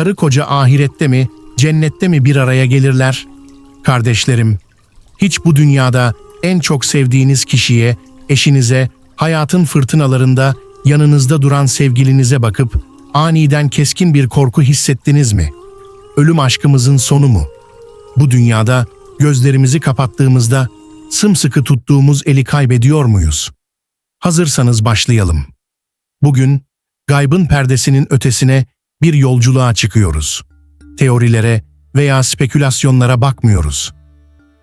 Karı koca ahirette mi, cennette mi bir araya gelirler? Kardeşlerim, hiç bu dünyada en çok sevdiğiniz kişiye, eşinize, hayatın fırtınalarında yanınızda duran sevgilinize bakıp aniden keskin bir korku hissettiniz mi? Ölüm aşkımızın sonu mu? Bu dünyada gözlerimizi kapattığımızda sımsıkı tuttuğumuz eli kaybediyor muyuz? Hazırsanız başlayalım. Bugün gaybın perdesinin ötesine bir yolculuğa çıkıyoruz. Teorilere veya spekülasyonlara bakmıyoruz.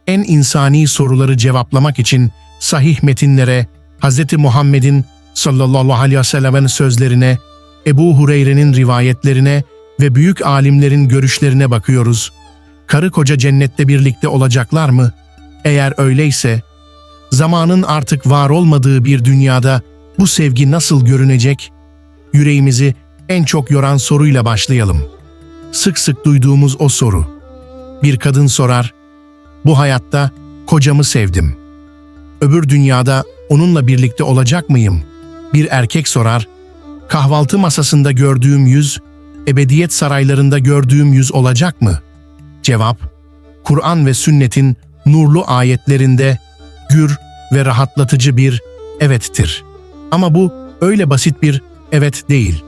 En insani soruları cevaplamak için sahih metinlere, Hz. Muhammed'in sallallahu aleyhi ve sellem'in sözlerine, Ebu Hureyre'nin rivayetlerine ve büyük alimlerin görüşlerine bakıyoruz. Karı koca cennette birlikte olacaklar mı? Eğer öyleyse, zamanın artık var olmadığı bir dünyada bu sevgi nasıl görünecek? Yüreğimizi en çok yoran soruyla başlayalım. Sık sık duyduğumuz o soru. Bir kadın sorar, bu hayatta kocamı sevdim. Öbür dünyada onunla birlikte olacak mıyım? Bir erkek sorar, kahvaltı masasında gördüğüm yüz, ebediyet saraylarında gördüğüm yüz olacak mı? Cevap, Kur'an ve sünnetin nurlu ayetlerinde gür ve rahatlatıcı bir evettir. Ama bu öyle basit bir evet değil.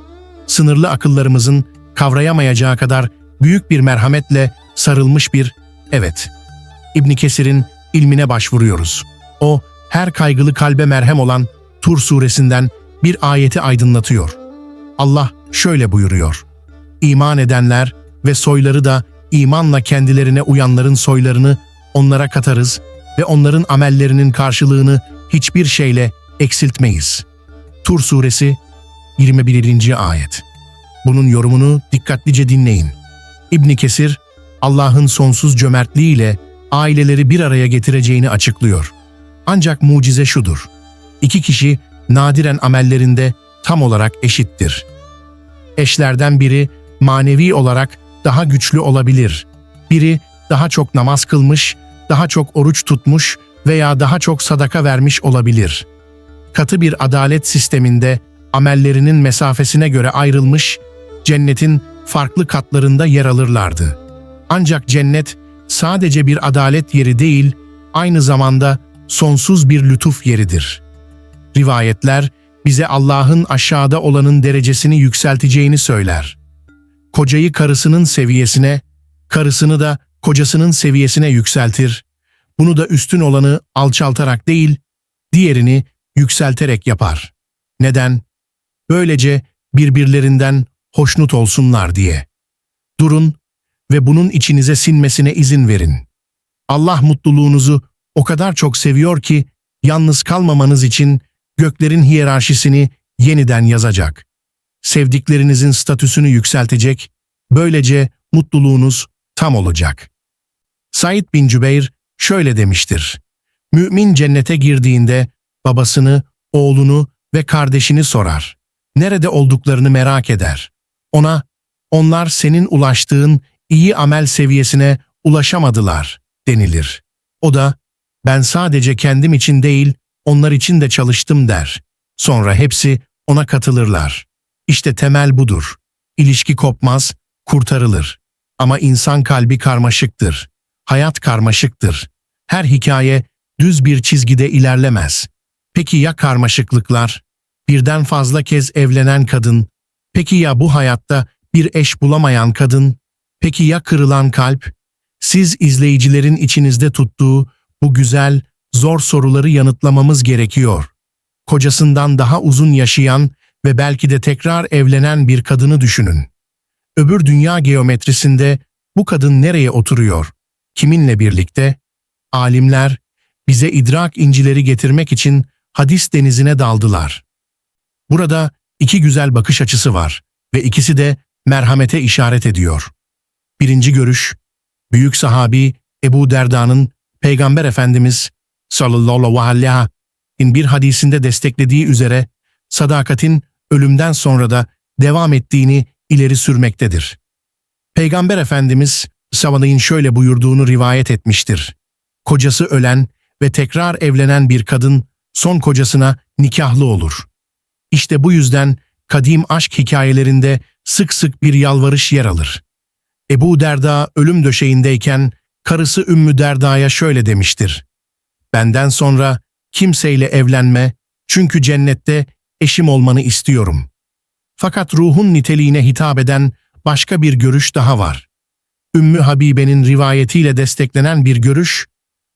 Sınırlı akıllarımızın kavrayamayacağı kadar büyük bir merhametle sarılmış bir evet. İbn Kesir'in ilmine başvuruyoruz. O her kaygılı kalbe merhem olan Tur suresinden bir ayeti aydınlatıyor. Allah şöyle buyuruyor. İman edenler ve soyları da imanla kendilerine uyanların soylarını onlara katarız ve onların amellerinin karşılığını hiçbir şeyle eksiltmeyiz. Tur suresi 21. ayet. Bunun yorumunu dikkatlice dinleyin. İbn Kesir, Allah'ın sonsuz cömertliğiyle aileleri bir araya getireceğini açıklıyor. Ancak mucize şudur. İki kişi nadiren amellerinde tam olarak eşittir. Eşlerden biri manevi olarak daha güçlü olabilir. Biri daha çok namaz kılmış, daha çok oruç tutmuş veya daha çok sadaka vermiş olabilir. Katı bir adalet sisteminde amellerinin mesafesine göre ayrılmış, cennetin farklı katlarında yer alırlardı. Ancak cennet sadece bir adalet yeri değil, aynı zamanda sonsuz bir lütuf yeridir. Rivayetler bize Allah'ın aşağıda olanın derecesini yükselteceğini söyler. Kocayı karısının seviyesine, karısını da kocasının seviyesine yükseltir. Bunu da üstün olanı alçaltarak değil, diğerini yükselterek yapar. Neden? Böylece birbirlerinden hoşnut olsunlar diye. Durun ve bunun içinize sinmesine izin verin. Allah mutluluğunuzu o kadar çok seviyor ki yalnız kalmamanız için göklerin hiyerarşisini yeniden yazacak. Sevdiklerinizin statüsünü yükseltecek, böylece mutluluğunuz tam olacak. Said bin Cübeyr şöyle demiştir. Mümin cennete girdiğinde babasını, oğlunu ve kardeşini sorar. Nerede olduklarını merak eder. Ona, onlar senin ulaştığın iyi amel seviyesine ulaşamadılar denilir. O da, ben sadece kendim için değil, onlar için de çalıştım der. Sonra hepsi ona katılırlar. İşte temel budur. İlişki kopmaz, kurtarılır. Ama insan kalbi karmaşıktır. Hayat karmaşıktır. Her hikaye düz bir çizgide ilerlemez. Peki ya karmaşıklıklar? Birden fazla kez evlenen kadın? Peki ya bu hayatta bir eş bulamayan kadın? Peki ya kırılan kalp? Siz izleyicilerin içinizde tuttuğu bu güzel, zor soruları yanıtlamamız gerekiyor. Kocasından daha uzun yaşayan ve belki de tekrar evlenen bir kadını düşünün. Öbür dünya geometrisinde bu kadın nereye oturuyor? Kiminle birlikte? Alimler bize idrak incileri getirmek için hadis denizine daldılar. Burada iki güzel bakış açısı var ve ikisi de merhamete işaret ediyor. Birinci görüş, büyük sahabi Ebu Derda'nın Peygamber Efendimiz sallallahu aleyhi bir hadisinde desteklediği üzere sadakatin ölümden sonra da devam ettiğini ileri sürmektedir. Peygamber Efendimiz Savaday'ın şöyle buyurduğunu rivayet etmiştir. Kocası ölen ve tekrar evlenen bir kadın son kocasına nikahlı olur. İşte bu yüzden kadim aşk hikayelerinde sık sık bir yalvarış yer alır. Ebu Derda ölüm döşeğindeyken karısı Ümmü Derda'ya şöyle demiştir. Benden sonra kimseyle evlenme çünkü cennette eşim olmanı istiyorum. Fakat ruhun niteliğine hitap eden başka bir görüş daha var. Ümmü Habibe'nin rivayetiyle desteklenen bir görüş,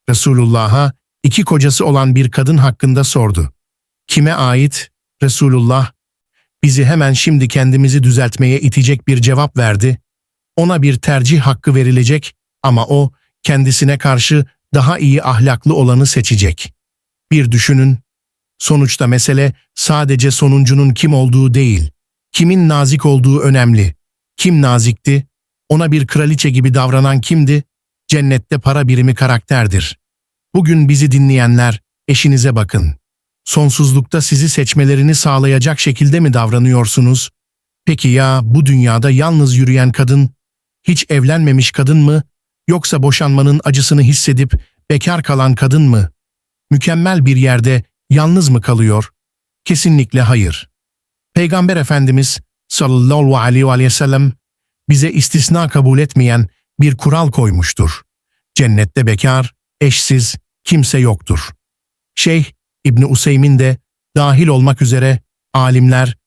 Resulullah'a iki kocası olan bir kadın hakkında sordu. Kime ait? Resulullah, bizi hemen şimdi kendimizi düzeltmeye itecek bir cevap verdi. Ona bir tercih hakkı verilecek ama o kendisine karşı daha iyi ahlaklı olanı seçecek. Bir düşünün. Sonuçta mesele sadece sonuncunun kim olduğu değil, kimin nazik olduğu önemli. Kim nazikti? Ona bir kraliçe gibi davranan kimdi? Cennette para birimi karakterdir. Bugün bizi dinleyenler, eşinize bakın. Sonsuzlukta sizi seçmelerini sağlayacak şekilde mi davranıyorsunuz? Peki ya bu dünyada yalnız yürüyen kadın, hiç evlenmemiş kadın mı? Yoksa boşanmanın acısını hissedip bekar kalan kadın mı? Mükemmel bir yerde yalnız mı kalıyor? Kesinlikle hayır. Peygamber Efendimiz sallallahu aleyhi ve sellem bize istisna kabul etmeyen bir kural koymuştur. Cennette bekar, eşsiz, kimse yoktur. Şeyh İbni Useymin de dahil olmak üzere alimler,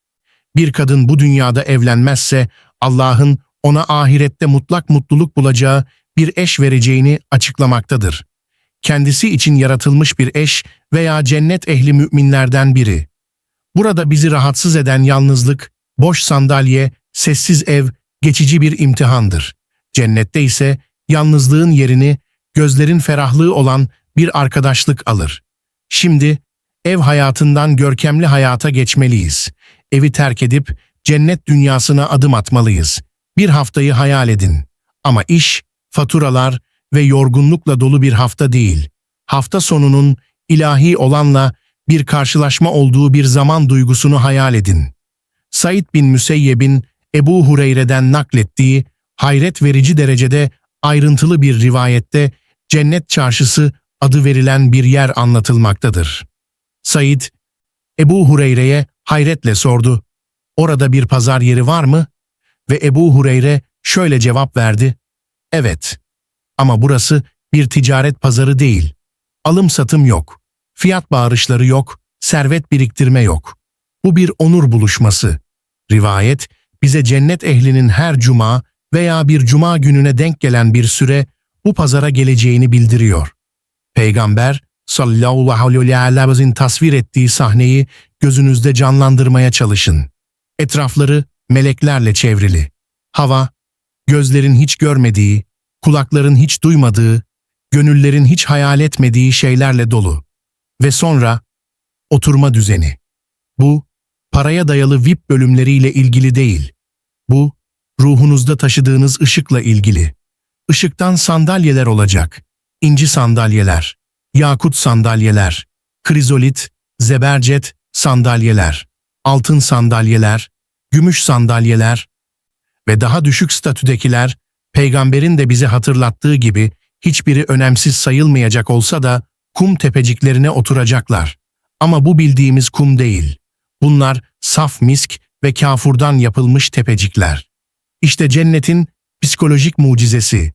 bir kadın bu dünyada evlenmezse Allah'ın ona ahirette mutlak mutluluk bulacağı bir eş vereceğini açıklamaktadır. Kendisi için yaratılmış bir eş veya cennet ehli müminlerden biri. Burada bizi rahatsız eden yalnızlık, boş sandalye, sessiz ev, geçici bir imtihandır. Cennette ise yalnızlığın yerini gözlerin ferahlığı olan bir arkadaşlık alır. Şimdi ev hayatından görkemli hayata geçmeliyiz. Evi terk edip cennet dünyasına adım atmalıyız. Bir haftayı hayal edin. Ama iş, faturalar ve yorgunlukla dolu bir hafta değil. Hafta sonunun ilahi olanla bir karşılaşma olduğu bir zaman duygusunu hayal edin. Said bin Müseyyeb'in Ebu Hureyre'den naklettiği hayret verici derecede ayrıntılı bir rivayette cennet çarşısı adı verilen bir yer anlatılmaktadır. Said, Ebu Hureyre'ye hayretle sordu. Orada bir pazar yeri var mı? Ve Ebu Hureyre şöyle cevap verdi. Evet. Ama burası bir ticaret pazarı değil. Alım satım yok. Fiyat bağırışları yok. Servet biriktirme yok. Bu bir onur buluşması. Rivayet, bize cennet ehlinin her cuma veya bir cuma gününe denk gelen bir süre bu pazara geleceğini bildiriyor. Peygamber sallallahu aleyhi ve sellem'in tasvir ettiği sahneyi gözünüzde canlandırmaya çalışın. Etrafları meleklerle çevrili. Hava, gözlerin hiç görmediği, kulakların hiç duymadığı, gönüllerin hiç hayal etmediği şeylerle dolu. Ve sonra oturma düzeni. Bu, paraya dayalı VIP bölümleriyle ilgili değil. Bu, ruhunuzda taşıdığınız ışıkla ilgili. Işıktan sandalyeler olacak. İnci sandalyeler, yakut sandalyeler, krizolit, zebercet sandalyeler, altın sandalyeler, gümüş sandalyeler ve daha düşük statüdekiler, peygamberin de bize hatırlattığı gibi hiçbiri önemsiz sayılmayacak olsa da kum tepeciklerine oturacaklar. Ama bu bildiğimiz kum değil. Bunlar saf misk ve kafurdan yapılmış tepecikler. İşte cennetin psikolojik mucizesi.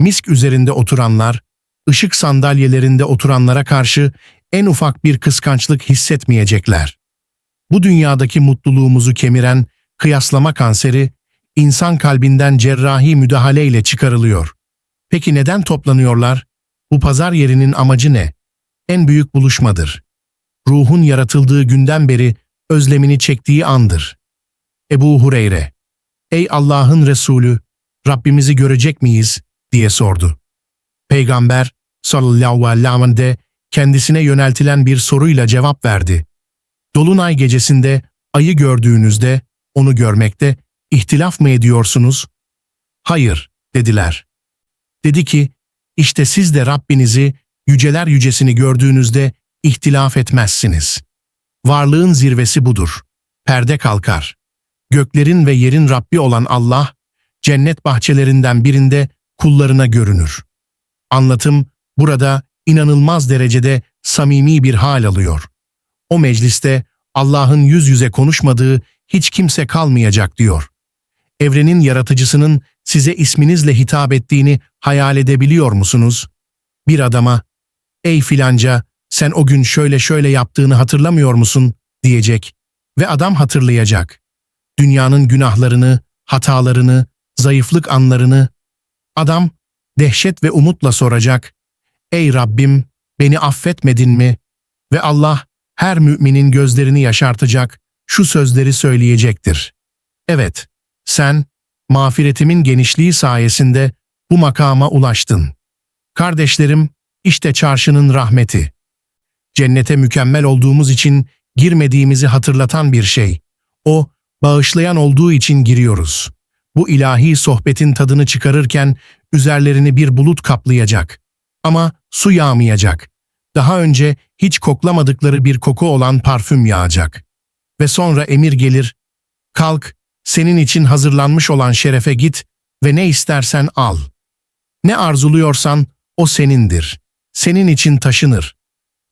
Misk üzerinde oturanlar, ışık sandalyelerinde oturanlara karşı en ufak bir kıskançlık hissetmeyecekler. Bu dünyadaki mutluluğumuzu kemiren kıyaslama kanseri, insan kalbinden cerrahi müdahaleyle çıkarılıyor. Peki neden toplanıyorlar? Bu pazar yerinin amacı ne? En büyük buluşmadır. Ruhun yaratıldığı günden beri özlemini çektiği andır. Ebu Hureyre, Ey Allah'ın Resulü, Rabbimizi görecek miyiz? diye sordu. Peygamber sallallahu aleyhi de kendisine yöneltilen bir soruyla cevap verdi. Dolunay gecesinde ayı gördüğünüzde onu görmekte ihtilaf mı ediyorsunuz? Hayır, dediler. Dedi ki, işte siz de Rabbinizi, yüceler yücesini gördüğünüzde ihtilaf etmezsiniz. Varlığın zirvesi budur. Perde kalkar. Göklerin ve yerin Rabbi olan Allah, cennet bahçelerinden birinde kullarına görünür. Anlatım burada inanılmaz derecede samimi bir hal alıyor. O mecliste Allah'ın yüz yüze konuşmadığı hiç kimse kalmayacak diyor. Evrenin yaratıcısının size isminizle hitap ettiğini hayal edebiliyor musunuz? Bir adama, ''Ey filanca, sen o gün şöyle şöyle yaptığını hatırlamıyor musun?'' diyecek ve adam hatırlayacak. Dünyanın günahlarını, hatalarını, zayıflık anlarını. Adam dehşet ve umutla soracak, ''Ey Rabbim, beni affetmedin mi?'' Ve Allah her müminin gözlerini yaşartacak, şu sözleri söyleyecektir. Evet, sen, mağfiretimin genişliği sayesinde bu makama ulaştın. Kardeşlerim, işte çarşının rahmeti. Cennete mükemmel olduğumuz için girmediğimizi hatırlatan bir şey. O, bağışlayan olduğu için giriyoruz. Bu ilahi sohbetin tadını çıkarırken üzerlerini bir bulut kaplayacak. Ama su yağmayacak. Daha önce hiç koklamadıkları bir koku olan parfüm yağacak. Ve sonra emir gelir, kalk, senin için hazırlanmış olan şerefe git ve ne istersen al. Ne arzuluyorsan o senindir. Senin için taşınır.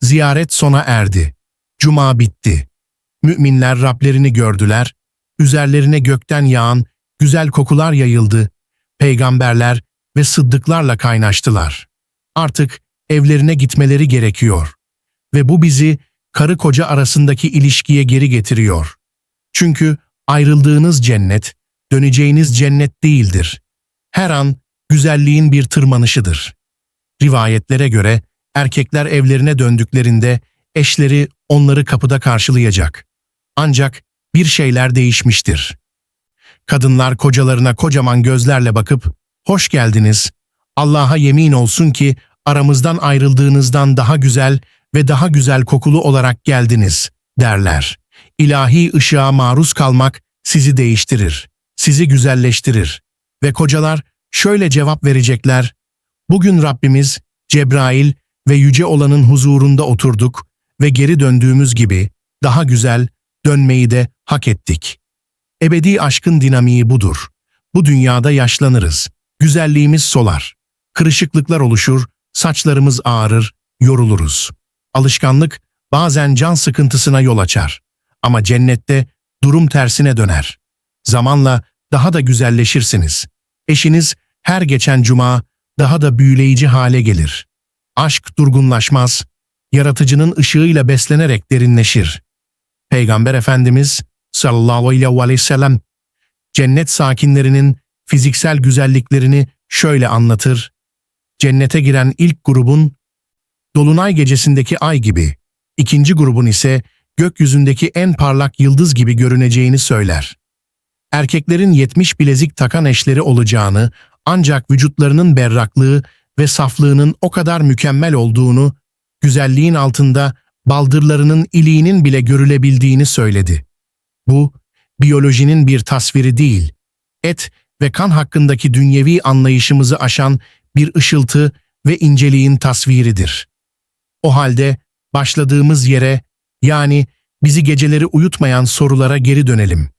Ziyaret sona erdi. Cuma bitti. Müminler Rablerini gördüler. Üzerlerine gökten yağan güzel kokular yayıldı. Peygamberler ve sıddıklarla kaynaştılar. Artık evlerine gitmeleri gerekiyor. Ve bu bizi karı koca arasındaki ilişkiye geri getiriyor. Çünkü ayrıldığınız cennet, döneceğiniz cennet değildir. Her an güzelliğin bir tırmanışıdır. Rivayetlere göre erkekler evlerine döndüklerinde eşleri onları kapıda karşılayacak. Ancak bir şeyler değişmiştir. Kadınlar kocalarına kocaman gözlerle bakıp, hoş geldiniz, Allah'a yemin olsun ki aramızdan ayrıldığınızdan daha güzel ve daha güzel kokulu olarak geldiniz, derler. İlahi ışığa maruz kalmak sizi değiştirir, sizi güzelleştirir. Ve kocalar şöyle cevap verecekler, Bugün Rabbimiz, Cebrail ve Yüce Olan'ın huzurunda oturduk ve geri döndüğümüz gibi daha güzel dönmeyi de hak ettik. Ebedi aşkın dinamiği budur. Bu dünyada yaşlanırız, güzelliğimiz solar, kırışıklıklar oluşur, saçlarımız ağrır, yoruluruz. Alışkanlık bazen can sıkıntısına yol açar. Ama cennette durum tersine döner. Zamanla daha da güzelleşirsiniz. Eşiniz her geçen cuma daha da büyüleyici hale gelir. Aşk durgunlaşmaz, yaratıcının ışığıyla beslenerek derinleşir. Peygamber Efendimiz sallallahu aleyhi ve sellem cennet sakinlerinin fiziksel güzelliklerini şöyle anlatır. Cennete giren ilk grubun dolunay gecesindeki ay gibi, ikinci grubun ise gökyüzündeki en parlak yıldız gibi görüneceğini söyler. Erkeklerin 70 bilezik takan eşleri olacağını ancak vücutlarının berraklığı ve saflığının o kadar mükemmel olduğunu, güzelliğin altında baldırlarının iliğinin bile görülebildiğini söyledi. Bu, biyolojinin bir tasviri değil, et ve kan hakkındaki dünyevi anlayışımızı aşan bir ışıltı ve inceliğin tasviridir. O halde başladığımız yere, yani bizi geceleri uyutmayan sorulara geri dönelim.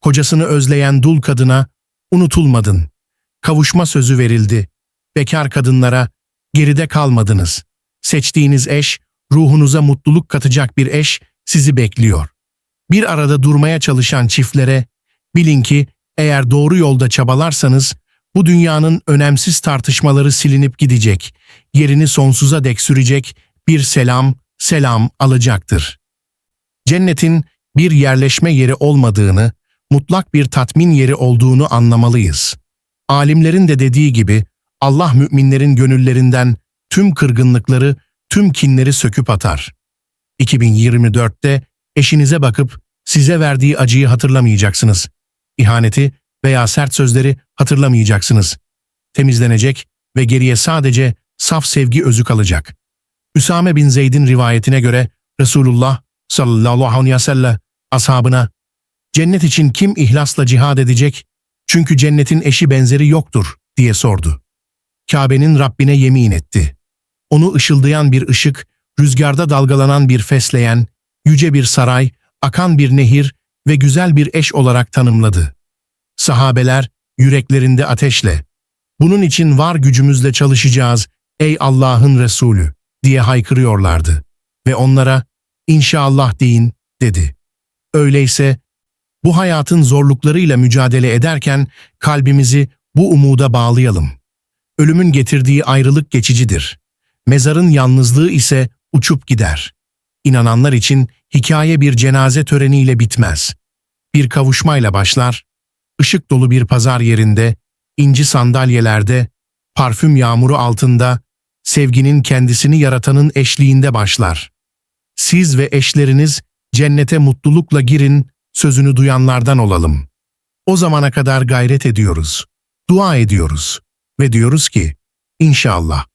Kocasını özleyen dul kadına, unutulmadın. Kavuşma sözü verildi. Bekar kadınlara, geride kalmadınız. Seçtiğiniz eş, ruhunuza mutluluk katacak bir eş sizi bekliyor. Bir arada durmaya çalışan çiftlere, bilin ki eğer doğru yolda çabalarsanız, bu dünyanın önemsiz tartışmaları silinip gidecek, yerini sonsuza dek sürecek bir selam, selam alacaktır. Cennetin bir yerleşme yeri olmadığını, mutlak bir tatmin yeri olduğunu anlamalıyız. Alimlerin de dediği gibi Allah müminlerin gönüllerinden tüm kırgınlıkları, tüm kinleri söküp atar. 2024'te eşinize bakıp size verdiği acıyı hatırlamayacaksınız. İhaneti veya sert sözleri hatırlamayacaksınız. Temizlenecek ve geriye sadece saf sevgi özü kalacak. Üsame bin Zeyd'in rivayetine göre Resulullah sallallahu aleyhi ve sellem ashabına cennet için kim ihlasla cihad edecek çünkü cennetin eşi benzeri yoktur diye sordu. Kabe'nin Rabbine yemin etti. Onu ışıldayan bir ışık, rüzgarda dalgalanan bir fesleğen, yüce bir saray, akan bir nehir ve güzel bir eş olarak tanımladı. Sahabeler yüreklerinde ateşle, bunun için var gücümüzle çalışacağız ey Allah'ın Resulü diye haykırıyorlardı ve onlara inşallah deyin dedi. Öyleyse Bu hayatın zorluklarıyla mücadele ederken kalbimizi bu umuda bağlayalım. Ölümün getirdiği ayrılık geçicidir. Mezarın yalnızlığı ise uçup gider. İnananlar için hikaye bir cenaze töreniyle bitmez. Bir kavuşmayla başlar, ışık dolu bir pazar yerinde, inci sandalyelerde, parfüm yağmuru altında, sevginin kendisini yaratanın eşliğinde başlar. Siz ve eşleriniz cennete mutlulukla girin, sözünü duyanlardan olalım. O zamana kadar gayret ediyoruz, dua ediyoruz ve diyoruz ki, İnşallah